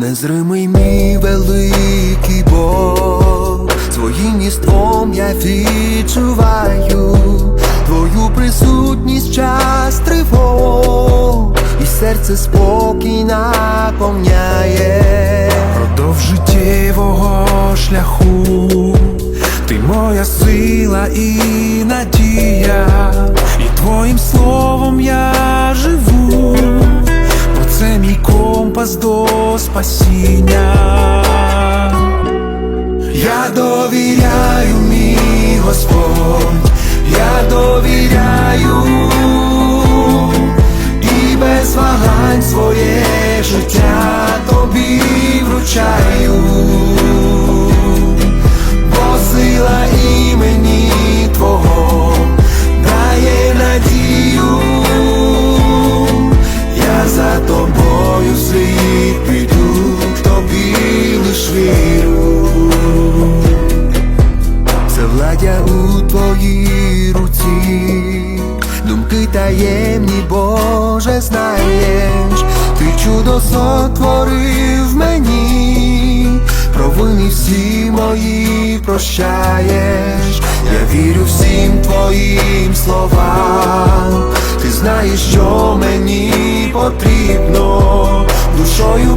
Незримий мій великий Бог, своїм єством я відчуваю твою присутність час тривог, і серце спокій наповняє. Продовж життєвого шляху, ти моя сила і надія, і твоїм словом я живу. Бо це мій компас до спасіння. Я довіряю, мій Господь, я довіряю. І без вагань своє життя тобі вручаю, Боже, знаєш, ти чудо сотворив мені, провини всі мої прощаєш, я вірю всім твоїм словам, ти знаєш, що мені потрібно, душою